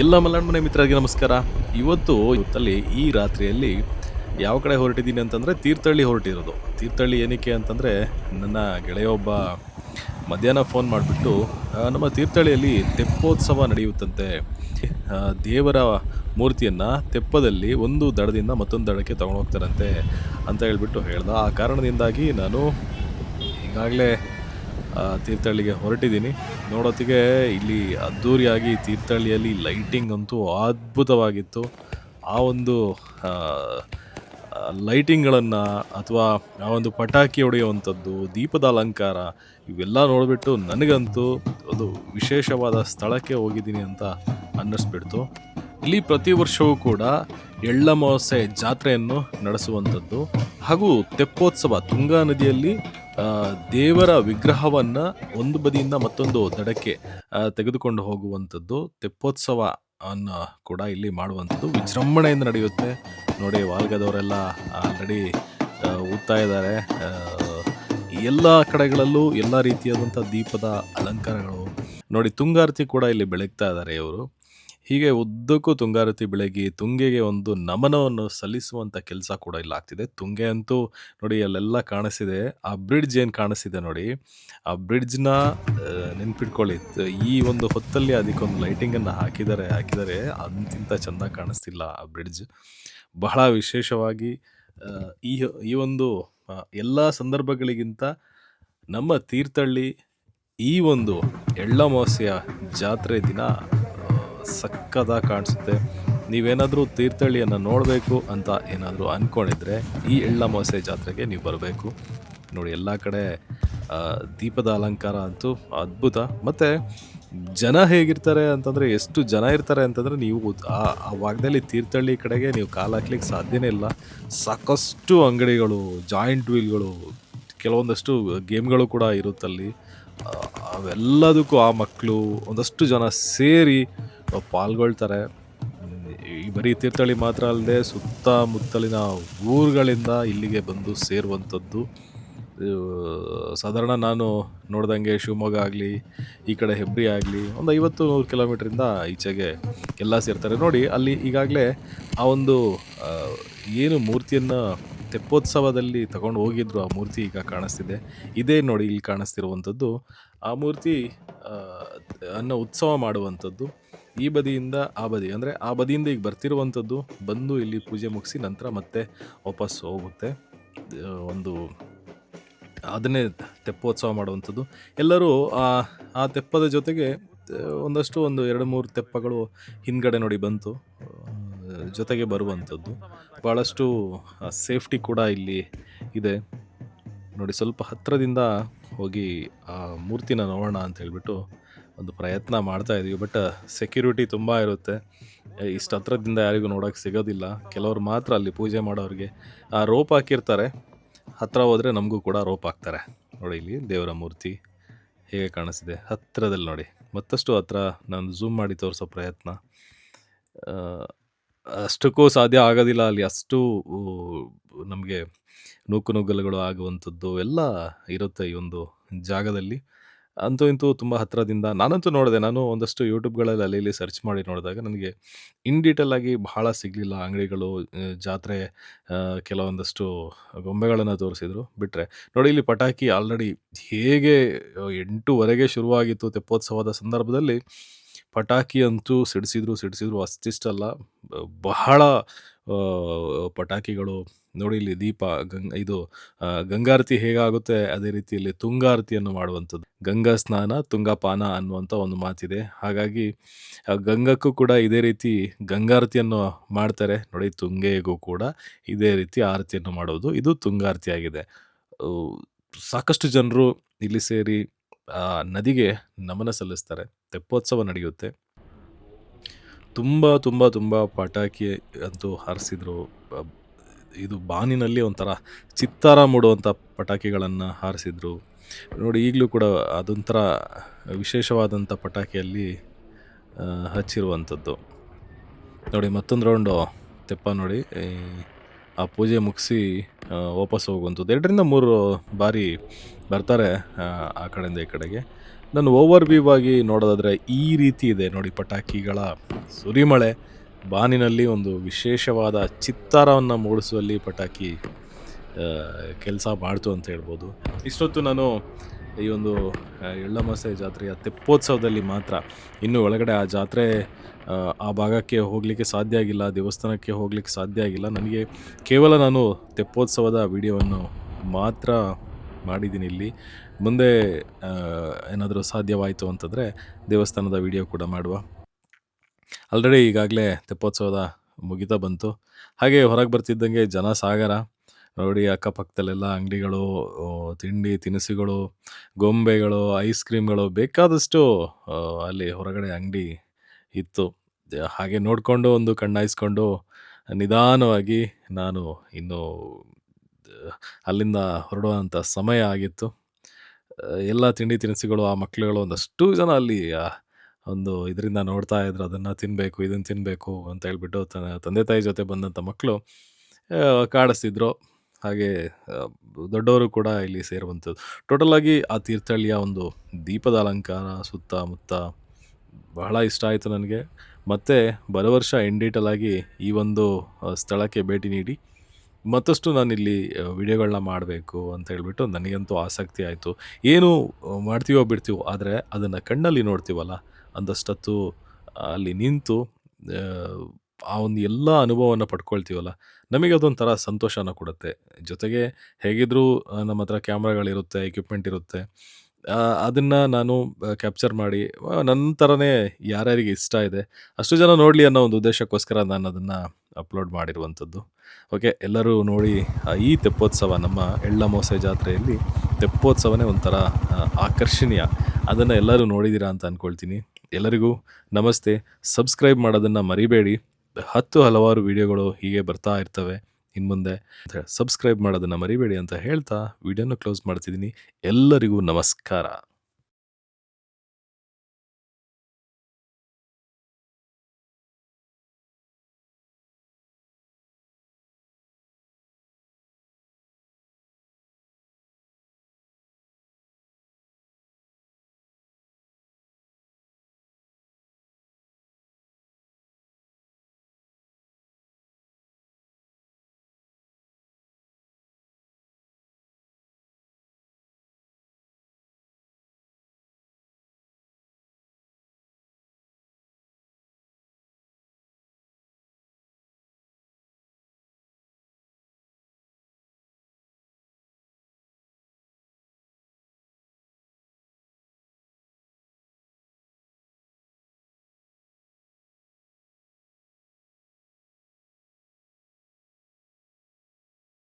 ಎಲ್ಲ ಮಲ್ನಾಡ್ ಮನೆ ಮಿತ್ರರಿಗೆ ನಮಸ್ಕಾರ. ಇವತ್ತು ಇವತ್ತಲ್ಲಿ ಈ ರಾತ್ರಿಯಲ್ಲಿ ಯಾವ ಕಡೆ ಹೊರಟಿದ್ದೀನಿ ಅಂತಂದರೆ ತೀರ್ಥಹಳ್ಳಿ ಹೊರಟಿರೋದು. ತೀರ್ಥಹಳ್ಳಿ ಏನಕ್ಕೆ ಅಂತಂದರೆ ನನ್ನ ಗೆಳೆಯ ಒಬ್ಬ ಮಧ್ಯಾಹ್ನ ಫೋನ್ ಮಾಡಿಬಿಟ್ಟು ನಮ್ಮ ತೀರ್ಥಹಳ್ಳಿಯಲ್ಲಿ ತೆಪ್ಪೋತ್ಸವ ನಡೆಯುತ್ತಂತೆ. ದೇವರ ಮೂರ್ತಿಯನ್ನು ತೆಪ್ಪದಲ್ಲಿ ಒಂದು ದಡದಿಂದ ಮತ್ತೊಂದು ದಡಕ್ಕೆ ತಗೊಂಡು ಹೋಗ್ತಾರಂತೆ ಅಂತ ಹೇಳ್ಬಿಟ್ಟು ಹೇಳ್ದ. ಆ ಕಾರಣದಿಂದಾಗಿ ನಾನು ಈಗಾಗಲೇ ತೀರ್ಥಹಳ್ಳಿಗೆ ಹೊರಟಿದ್ದೀನಿ. ನೋಡೋತ್ತಿಗೆ ಇಲ್ಲಿ ಅದ್ಧೂರಿಯಾಗಿ ತೀರ್ಥಹಳ್ಳಿಯಲ್ಲಿ ಲೈಟಿಂಗ್ ಅಂತೂ ಅದ್ಭುತವಾಗಿತ್ತು. ಆ ಒಂದು ಲೈಟಿಂಗ್ಗಳನ್ನು ಅಥವಾ ಆ ಒಂದು ಪಟಾಕಿ ಹೊಡೆಯುವಂಥದ್ದು, ದೀಪದ ಅಲಂಕಾರ, ಇವೆಲ್ಲ ನೋಡಿಬಿಟ್ಟು ನನಗಂತೂ ಒಂದು ವಿಶೇಷವಾದ ಸ್ಥಳಕ್ಕೆ ಹೋಗಿದ್ದೀನಿ ಅಂತ ಅನ್ನಿಸ್ಬಿಡ್ತು. ಇಲ್ಲಿ ಪ್ರತಿ ವರ್ಷವೂ ಕೂಡ ಎಳ್ಳಮಾವಾಸ್ಯೆ ಜಾತ್ರೆಯನ್ನು ನಡೆಸುವಂಥದ್ದು. ಹಾಗೂ ತೆಪ್ಪೋತ್ಸವ ತುಂಗಾ ನದಿಯಲ್ಲಿ ದೇವರ ವಿಗ್ರಹವನ್ನ ಒಂದು ಬದಿಯಿಂದ ಮತ್ತೊಂದು ದಡಕ್ಕೆ ತೆಗೆದುಕೊಂಡು ಹೋಗುವಂಥದ್ದು ತೆಪ್ಪೋತ್ಸವ ಅನ್ನ ಕೂಡ ಇಲ್ಲಿ ಮಾಡುವಂಥದ್ದು. ವಿಜೃಂಭಣೆಯಿಂದ ನಡೆಯುತ್ತೆ. ನೋಡಿ, ವಾಲ್ಗದವರೆಲ್ಲ ಆಲ್ರೆಡಿ ಊದ್ತಾ ಇದ್ದಾರೆ. ಎಲ್ಲ ಕಡೆಗಳಲ್ಲೂ ಎಲ್ಲ ರೀತಿಯಾದಂಥ ದೀಪದ ಅಲಂಕಾರಗಳು. ನೋಡಿ, ತುಂಗಾರತಿ ಕೂಡ ಇಲ್ಲಿ ಬೆಳಗ್ತಾ ಇದ್ದಾರೆ ಇವರು. ಹೀಗೆ ಉದ್ದಕ್ಕೂ ತುಂಗಾರತಿ ಬೆಳಗಿ ತುಂಗೆಗೆ ಒಂದು ನಮನವನ್ನು ಸಲ್ಲಿಸುವಂಥ ಕೆಲಸ ಕೂಡ ಇಲ್ಲಿ ಆಗ್ತಿದೆ. ತುಂಗೆ ಅಂತೂ ನೋಡಿ ಅಲ್ಲೆಲ್ಲ ಕಾಣಿಸಿದೆ ಆ ಬ್ರಿಡ್ಜ್ ಏನು ಕಾಣಿಸ್ತಿದೆ ನೋಡಿ. ಆ ಬ್ರಿಡ್ಜ್ನ ನೆನ್ಪಿಟ್ಕೊಳ್ಳಿ. ಈ ಒಂದು ಹೊತ್ತಲ್ಲಿ ಅದಕ್ಕೊಂದು ಲೈಟಿಂಗನ್ನು ಹಾಕಿದ್ದಾರೆ ಹಾಕಿದರೆ ಅಂತಿಂತ ಚೆಂದ ಕಾಣಿಸ್ತಿಲ್ಲ ಆ ಬ್ರಿಡ್ಜ್. ಬಹಳ ವಿಶೇಷವಾಗಿ ಈ ಈ ಒಂದು ಎಲ್ಲ ಸಂದರ್ಭಗಳಿಗಿಂತ ನಮ್ಮ ತೀರ್ಥಹಳ್ಳಿ ಈ ಒಂದು ಎಳ್ಳಮಾವಾಸ್ಯ ಜಾತ್ರೆ ದಿನ ಸಕ್ಕದ ಕಾಣಿಸುತ್ತೆ. ನೀವೇನಾದರೂ ತೀರ್ಥಹಳ್ಳಿಯನ್ನು ನೋಡಬೇಕು ಅಂತ ಏನಾದರೂ ಅಂದ್ಕೊಂಡಿದ್ರೆ ಈ ಎಳ್ಳಮಾವಾಸ್ಯೆ ಜಾತ್ರೆಗೆ ನೀವು ಬರಬೇಕು. ನೋಡಿ, ಎಲ್ಲ ಕಡೆ ದೀಪದ ಅಲಂಕಾರ ಅಂತೂ ಅದ್ಭುತ. ಮತ್ತು ಜನ ಹೇಗಿರ್ತಾರೆ ಅಂತಂದರೆ, ಎಷ್ಟು ಜನ ಇರ್ತಾರೆ ಅಂತಂದರೆ, ನೀವು ಆ ಭಾಗದಲ್ಲಿ ತೀರ್ಥಹಳ್ಳಿ ಕಡೆಗೆ ನೀವು ಕಾಲು ಹಾಕ್ಲಿಕ್ಕೆ ಸಾಧ್ಯನೇ ಇಲ್ಲ. ಸಾಕಷ್ಟು ಅಂಗಡಿಗಳು, ಜಾಯಿಂಟ್ ವೀಲ್ಗಳು, ಕೆಲವೊಂದಷ್ಟು ಗೇಮ್ಗಳು ಕೂಡ ಇರುತ್ತಲ್ಲಿ. ಅವೆಲ್ಲದಕ್ಕೂ ಆ ಮಕ್ಕಳು ಒಂದಷ್ಟು ಜನ ಸೇರಿ ಪಾಲ್ಗೊಳ್ತಾರೆ. ಈ ಬರೀ ತೀರ್ಥಹಳ್ಳಿ ಮಾತ್ರ ಅಲ್ಲದೆ ಸುತ್ತಮುತ್ತಲಿನ ಊರುಗಳಿಂದ ಇಲ್ಲಿಗೆ ಬಂದು ಸೇರುವಂಥದ್ದು. ಸಾಧಾರಣ ನಾನು ನೋಡ್ದಂಗೆ ಶಿವಮೊಗ್ಗ ಆಗಲಿ, ಈ ಕಡೆ ಹೆಬ್ರಿ ಆಗಲಿ, ಒಂದು ಐವತ್ತು ನೂರು ಕಿಲೋಮೀಟ್ರಿಂದ ಈಚೆಗೆ ಎಲ್ಲ ಸೇರ್ತಾರೆ. ನೋಡಿ, ಅಲ್ಲಿ ಈಗಾಗಲೇ ಆ ಒಂದು ಏನು ಮೂರ್ತಿಯನ್ನು ತೆಪ್ಪೋತ್ಸವದಲ್ಲಿ ತಗೊಂಡು ಹೋಗಿದ್ರು ಆ ಮೂರ್ತಿ ಈಗ ಕಾಣಿಸ್ತಿದೆ. ಇದೇ ನೋಡಿ ಇಲ್ಲಿ ಕಾಣಿಸ್ತಿರುವಂಥದ್ದು. ಆ ಮೂರ್ತಿ ಅನ್ನ ಉತ್ಸವ ಮಾಡುವಂಥದ್ದು. ಈ ಬದಿಯಿಂದ ಆ ಬದಿ, ಅಂದರೆ ಆ ಬದಿಯಿಂದ ಈಗ ಬರ್ತಿರುವಂಥದ್ದು ಬಂದು ಇಲ್ಲಿ ಪೂಜೆ ಮುಗಿಸಿ ನಂತರ ಮತ್ತೆ ವಾಪಸ್ ಹೋಗುತ್ತೆ. ಒಂದು ಅದನ್ನೇ ತೆಪ್ಪೋತ್ಸವ ಮಾಡುವಂಥದ್ದು. ಎಲ್ಲರೂ ಆ ಆ ತೆಪ್ಪದ ಜೊತೆಗೆ ಒಂದಷ್ಟು ಒಂದು ಎರಡು ಮೂರು ತೆಪ್ಪಗಳು ಹಿಂದ್ಗಡೆ ನೋಡಿ ಬಂತು. ಜೊತೆಗೆ ಬರುವಂಥದ್ದು. ಭಾಳಷ್ಟು ಸೇಫ್ಟಿ ಕೂಡ ಇಲ್ಲಿ ಇದೆ. ನೋಡಿ, ಸ್ವಲ್ಪ ಹತ್ತಿರದಿಂದ ಹೋಗಿ ಆ ಮೂರ್ತಿನ ನೋಡೋಣ ಅಂತ ಹೇಳ್ಬಿಟ್ಟು ಒಂದು ಪ್ರಯತ್ನ ಮಾಡ್ತಾ ಇದೀವಿ. ಬಟ್ ಸೆಕ್ಯೂರಿಟಿ ತುಂಬ ಇರುತ್ತೆ. ಇಷ್ಟು ಹತ್ರದಿಂದ ಯಾರಿಗೂ ನೋಡೋಕೆ ಸಿಗೋದಿಲ್ಲ. ಕೆಲವರು ಮಾತ್ರ ಅಲ್ಲಿ ಪೂಜೆ ಮಾಡೋರಿಗೆ ಆ ರೋಪ್ ಹಾಕಿರ್ತಾರೆ. ಹತ್ತಿರ ಹೋದರೆ ನಮಗೂ ಕೂಡ ರೋಪ್ ಹಾಕ್ತಾರೆ. ನೋಡಿ ಇಲ್ಲಿ ದೇವರ ಮೂರ್ತಿ ಹೇಗೆ ಕಾಣಿಸಿದೆ ಹತ್ತಿರದಲ್ಲಿ ನೋಡಿ. ಮತ್ತಷ್ಟು ಹತ್ರ ನಾನು ಝೂಮ್ ಮಾಡಿ ತೋರಿಸೋ ಪ್ರಯತ್ನ. ಆ, ಅಷ್ಟಕ್ಕೂ ಸಾಧ್ಯ ಆಗೋದಿಲ್ಲ. ಅಲ್ಲಿ ಅಷ್ಟು ನಮಗೆ ನೂಕು ನುಗ್ಗಲುಗಳು ಆಗುವಂಥದ್ದು ಎಲ್ಲ ಇರುತ್ತೆ ಈ ಒಂದು ಜಾಗದಲ್ಲಿ. ಅಂತೂ ಇಂತೂ ತುಂಬ ಹತ್ತಿರದಿಂದ ನಾನಂತೂ ನೋಡಿದೆ. ನಾನು ಒಂದಷ್ಟು ಯೂಟ್ಯೂಬ್ಗಳಲ್ಲಿ ಅಲ್ಲಿ ಇಲ್ಲಿ ಸರ್ಚ್ ಮಾಡಿ ನೋಡಿದಾಗ ನನಗೆ ಇನ್ ಡೀಟೇಲ್ ಆಗಿ ಬಹಳ ಸಿಗಲಿಲ್ಲ ಅಂಗಡಿಗಳು ಜಾತ್ರೆ ಕೆಲವೊಂದಷ್ಟು ಗೊಂಬೆಗಳನ್ನು ತೋರಿಸಿದ್ರು ಬಿಟ್ಟರೆ ನೋಡಿ ಇಲ್ಲಿ ಪಟಾಕಿ ಆಲ್ರೆಡಿ ಹೇಗೆ ಎಂಟೂವರೆಗೆ ಶುರುವಾಗಿತ್ತು ತೆಪ್ಪೋತ್ಸವದ ಸಂದರ್ಭದಲ್ಲಿ ಪಟಾಕಿ ಅಂತೂ ಸಿಡಿಸಿದ್ರು ಸಿಡಿಸಿದ್ರು ಅಷ್ಟಿಷ್ಟಲ್ಲ. ಬಹಳ ಪಟಾಕಿಗಳು, ನೋಡಿ ಇಲ್ಲಿ ದೀಪ, ಗಂಗ್, ಇದು ಗಂಗಾರತಿ ಹೇಗಾಗುತ್ತೆ? ಅದೇ ರೀತಿಯಲ್ಲಿ ತುಂಗಾರತಿಯನ್ನು ಮಾಡುವಂಥದ್ದು. ಗಂಗಾ ಸ್ನಾನ, ತುಂಗಾಪಾನ ಅನ್ನುವಂಥ ಒಂದು ಮಾತಿದೆ. ಹಾಗಾಗಿ ಗಂಗಕ್ಕೂ ಕೂಡ ಇದೇ ರೀತಿ ಗಂಗಾರತಿಯನ್ನು ಮಾಡ್ತಾರೆ. ನೋಡಿ, ತುಂಗೆಗೂ ಕೂಡ ಇದೇ ರೀತಿ ಆರತಿಯನ್ನು ಮಾಡೋದು. ಇದು ತುಂಗಾರತಿ ಆಗಿದೆ ಸಾಕಷ್ಟು ಜನರು ಇಲ್ಲಿ ಸೇರಿ ನದಿಗೆ ನಮನ ಸಲ್ಲಿಸ್ತಾರೆ. ತೆಪ್ಪೋತ್ಸವ ನಡೆಯುತ್ತೆ. ತುಂಬ ತುಂಬ ತುಂಬ ಪಟಾಕಿ ಅಂತೂ ಹಾರಿಸಿದ್ರು. ಇದು ಬಾನಿನಲ್ಲಿ ಒಂಥರ ಚಿತ್ತಾರ ಮೂಡುವಂಥ ಪಟಾಕಿಗಳನ್ನು ಹಾರಿಸಿದ್ರು. ನೋಡಿ, ಈಗಲೂ ಕೂಡ ಅದೊಂಥರ ವಿಶೇಷವಾದಂಥ ಪಟಾಕಿಯಲ್ಲಿ ಹಚ್ಚಿರುವಂಥದ್ದು. ನೋಡಿ, ಮತ್ತೊಂದು ರೌಂಡು ತೆಪ್ಪ ನೋಡಿ. ಆ ಪೂಜೆ ಮುಗಿಸಿ ವಾಪಸ್ ಹೋಗುವಂಥದ್ದು. ಎರಡರಿಂದ ಮೂರು ಬಾರಿ ಬರ್ತಾರೆ ಆ ಕಡೆಯಿಂದ ಈ ಕಡೆಗೆ. ನಾನು ಓವರ್ ವ್ಯೂ ಆಗಿ ನೋಡೋದಾದರೆ ಈ ರೀತಿ ಇದೆ ನೋಡಿ ಪಟಾಕಿಗಳ ಸುರಿಮಳೆ. ಬಾನಿನಲ್ಲಿ ಒಂದು ವಿಶೇಷವಾದ ಚಿತ್ತಾರವನ್ನು ಮೂಡಿಸುವಲ್ಲಿ ಪಟಾಕಿ ಕೆಲಸ ಮಾಡ್ತು ಅಂತ ಹೇಳ್ಬೋದು. ಇಷ್ಟೊತ್ತು ನಾನು ಈ ಒಂದು ಎಳ್ಳಮಾಸೆ ಜಾತ್ರೆಯ ತೆಪ್ಪೋತ್ಸವದಲ್ಲಿ ಮಾತ್ರ ಇನ್ನು ಒಳಗಡೆ ಆ ಜಾತ್ರೆ ಆ ಭಾಗಕ್ಕೆ ಹೋಗಲಿಕ್ಕೆ ಸಾಧ್ಯ ಆಗಿಲ್ಲ, ದೇವಸ್ಥಾನಕ್ಕೆ ಹೋಗ್ಲಿಕ್ಕೆ ಸಾಧ್ಯ ಆಗಿಲ್ಲ. ನನಗೆ ಕೇವಲ ನಾನು ತೆಪ್ಪೋತ್ಸವದ ವಿಡಿಯೋವನ್ನು ಮಾತ್ರ ಮಾಡಿದ್ದೀನಿ ಇಲ್ಲಿ. ಮುಂದೆ ಏನಾದರೂ ಸಾಧ್ಯವಾಯಿತು ಅಂತಂದರೆ ದೇವಸ್ಥಾನದ ವಿಡಿಯೋ ಕೂಡ ಮಾಡುವ. ಆಲ್ರೆಡಿ ಈಗಾಗಲೇ ತೆಪ್ಪೋತ್ಸವದ ಮುಗಿತಾ ಬಂತು. ಹಾಗೆ ಹೊರಗೆ ಬರ್ತಿದ್ದಂಗೆ ಜನ ಸಾಗರ ನೋಡಿ ಅಕ್ಕಪಕ್ಕದಲ್ಲೆಲ್ಲ ಅಂಗಡಿಗಳು ತಿಂಡಿ, ತಿನಿಸುಗಳು, ಗೊಂಬೆಗಳು ಐಸ್ ಕ್ರೀಮ್ಗಳು ಬೇಕಾದಷ್ಟು ಅಲ್ಲಿ ಹೊರಗಡೆ ಅಂಗಡಿ ಇತ್ತು. ಹಾಗೆ ನೋಡಿಕೊಂಡು, ಒಂದು ಕಣ್ಣಾಯಿಸ್ಕೊಂಡು, ನಿಧಾನವಾಗಿ ನಾನು ಇನ್ನು ಅಲ್ಲಿಂದ ಹೊರಡುವಂಥ ಸಮಯ ಆಗಿತ್ತು. ಎಲ್ಲ ತಿಂಡಿ ತಿನಿಸುಗಳು, ಆ ಮಕ್ಕಳುಗಳು ಒಂದಷ್ಟು ಜನ ಅಲ್ಲಿ ಒಂದು ಇದರಿಂದ ನೋಡ್ತಾ ಇದ್ರು, ಅದನ್ನು ತಿನ್ನಬೇಕು ಇದನ್ನು ತಿನ್ನಬೇಕು ಅಂತ ಹೇಳ್ಬಿಟ್ಟು ತನ್ನ ತಂದೆ ತಾಯಿ ಜೊತೆ ಬಂದಂಥ ಮಕ್ಕಳು ಕಾಡಿಸ್ತಿದ್ರು. ಹಾಗೆ ದೊಡ್ಡವರು ಕೂಡ ಇಲ್ಲಿ ಸೇರುವಂಥದ್ದು ಟೋಟಲ್ ಆಗಿ ಆ ತೀರ್ಥಹಳ್ಳಿಯ ಒಂದು ದೀಪದ ಅಲಂಕಾರ, ಸುತ್ತಮುತ್ತ ಬಹಳ ಇಷ್ಟ ಆಯಿತು ನನಗೆ. ಮತ್ತು ಬರೋ ವರ್ಷ ಆಗಿ ಈ ಒಂದು ಸ್ಥಳಕ್ಕೆ ಭೇಟಿ ನೀಡಿ. ಮತ್ತಷ್ಟು ನಾನಿಲ್ಲಿ ವಿಡಿಯೋಗಳನ್ನ ಮಾಡಬೇಕು ಅಂತ ಹೇಳಿಬಿಟ್ಟು ನನಗಂತೂ ಆಸಕ್ತಿ ಆಯಿತು. ಏನು ಮಾಡ್ತೀವೋ ಬಿಡ್ತೀವೋ ಆದರೆ ಅದನ್ನು ಕಣ್ಣಲ್ಲಿ ನೋಡ್ತೀವಲ್ಲ ಅಂದಷ್ಟೊತ್ತು ಅಲ್ಲಿ ನಿಂತು ಆ, ಒಂದು ಎಲ್ಲ ಅನುಭವವನ್ನು ಪಡ್ಕೊಳ್ತೀವಲ್ಲ ನಮಗೆ ಅದೊಂಥರ ಸಂತೋಷನ ಕೊಡುತ್ತೆ. ಜೊತೆಗೆ ಹೇಗಿದ್ದರೂ ನಮ್ಮ ಹತ್ರ ಕ್ಯಾಮ್ರಾಗಳಿರುತ್ತೆ ಎಕ್ವಿಪ್ಮೆಂಟ್ ಇರುತ್ತೆ ಅದನ್ನು ನಾನು ಕ್ಯಾಪ್ಚರ್ ಮಾಡಿ ನನ್ನ ಥರನೇ ಯಾರ್ಯಾರಿಗೆ ಇಷ್ಟ ಇದೆ ಅಷ್ಟು ಜನ ನೋಡಲಿ ಅನ್ನೋ ಒಂದು ಉದ್ದೇಶಕ್ಕೋಸ್ಕರ ನಾನು ಅದನ್ನು ಅಪ್ಲೋಡ್ ಮಾಡಿರುವಂಥದ್ದು. ಓಕೆ ಎಲ್ಲರೂ ನೋಡಿ ಈ ತೆಪ್ಪೋತ್ಸವ, ನಮ್ಮ ಎಳ್ಳಮೋಸೆ ಜಾತ್ರೆಯಲ್ಲಿ ತೆಪ್ಪೋತ್ಸವನೇ ಒಂಥರ ಆಕರ್ಷಣೀಯ. ಅದನ್ನು ಎಲ್ಲರೂ ನೋಡಿದ್ದೀರಾ ಅಂತ ಅಂದ್ಕೊಳ್ತೀನಿ ಎಲ್ಲರಿಗೂ ನಮಸ್ತೆ. ಸಬ್ಸ್ಕ್ರೈಬ್ ಮಾಡೋದನ್ನು ಮರಿಬೇಡಿ. ಹತ್ತು ಹಲವಾರು ವಿಡಿಯೋಗಳು ಹೀಗೆ ಬರ್ತಾ ಇರ್ತವೆ. ಇನ್ನು ಮುಂದೆ ಸಬ್ಸ್ಕ್ರೈಬ್ ಮಾಡೋದನ್ನು ಮರಿಬೇಡಿ ಅಂತ ಹೇಳ್ತಾ, ವಿಡಿಯೋನ ಕ್ಲೋಸ್ ಮಾಡ್ತಿದ್ದೀನಿ. ಎಲ್ಲರಿಗೂ ನಮಸ್ಕಾರ.